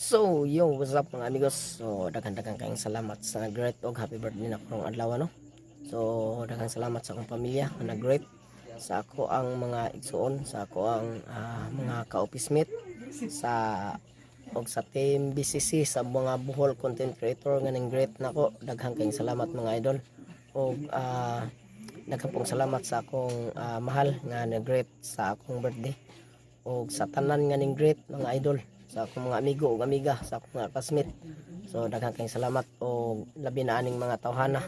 So, yo, what's up mga amigos? So, daghang-daghang kayong salamat sa nag-greet og happy birthday na karong adlaw no. So, daghang salamat sa akong pamilya na nag-greet sa ako ang mga igsuon, sa ako ang ah, mga ka-office mate. Sa og sa team BCC sa mga buhol content creator nga ning great nako daghang kayong salamat mga idol. Og ah, daghang pong salamat sa akong ah, mahal nga nag-greet sa akong birthday. Og sa tanan nga ning great mga idol sa akong mga amigo ug amiga sa akong mga classmate so daghang kayong salamat og labi na aning mga tawhana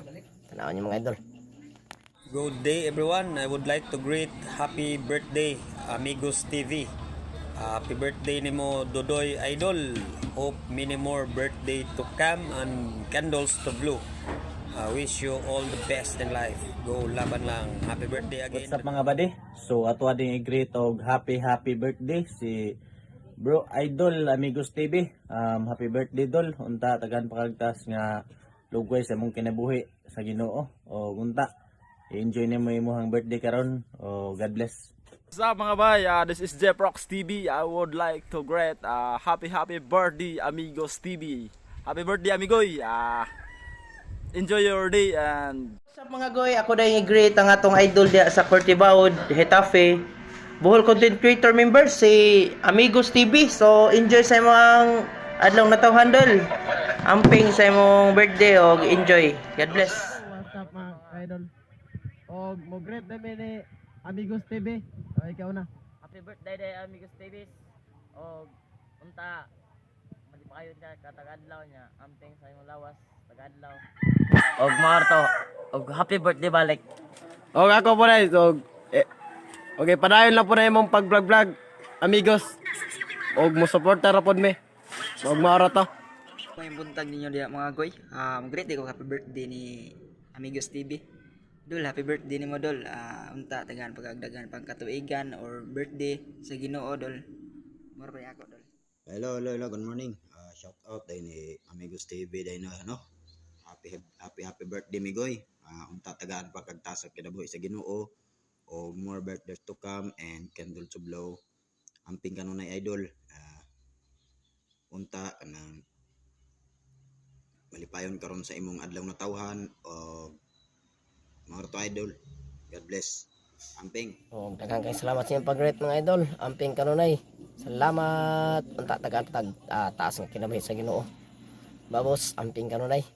tanawon niyo mga idol Good day everyone. I would like to greet happy birthday Amigos TV. happy birthday nimo Dodoy Idol. Hope many more birthday to come and candles to blow. I wish you all the best in life. Go laban lang. Happy birthday again. What's up mga buddy? So ato ading i-greet og happy happy birthday si Bro Idol Amigos TV. Um, happy birthday dol. Unta tagan pakagtas nga lugway sa mong kinabuhi sa Ginoo. O unta enjoy nimo imong birthday karon. O God bless. What's up mga bay? Uh, this is Jeff Rocks TV. I would like to greet uh, happy happy birthday Amigos TV. Happy birthday amigoy. Uh, enjoy your day and Sa mga goy, ako dahil i-greet ang atong idol diya sa Cortibaud, Hetafe. Buhol content creator member si Amigos TV. So enjoy sa imong adlaw na taw handle. Amping sa imong birthday og enjoy. God bless. What's up mga idol? O mo great na ni Amigos TV. O ikaw na. Happy birthday day amigos TV og unta malipayon ka katagadlaw niya amping sa imong lawas tagadlaw Og Marto, og happy birthday balik. O ako po na so eh, Okay, padayon lang po na imong pag-vlog-vlog. Amigos. Og mo suporta ra pod me. Og maara ta. May buntag ninyo diya mga goy. Um, great day ko happy birthday ni Amigos TV. Dol, happy birthday ni mo dol. Ah, unta tagan pagagdagan pang katuigan or birthday sa Ginoo dol. Mura pa ako dol. Hello, hello, hello. Good morning. Uh, shout out dahil ni Amigos TV dahil na ano. Happy happy happy birthday migoy. Uh, unta tagaan pa kagtasag kinabuhi sa Ginoo o more birthdays to come and candle to blow. Amping kanunay idol. Uh, unta kanang malipayon karon sa imong adlaw na tawhan o mga to idol. God bless. Amping. og daghang kayong salamat sa inyong pag-greet mga idol amping kanunay salamat unta tagatag ah, taas nga kinabuhi sa Ginoo babos amping kanunay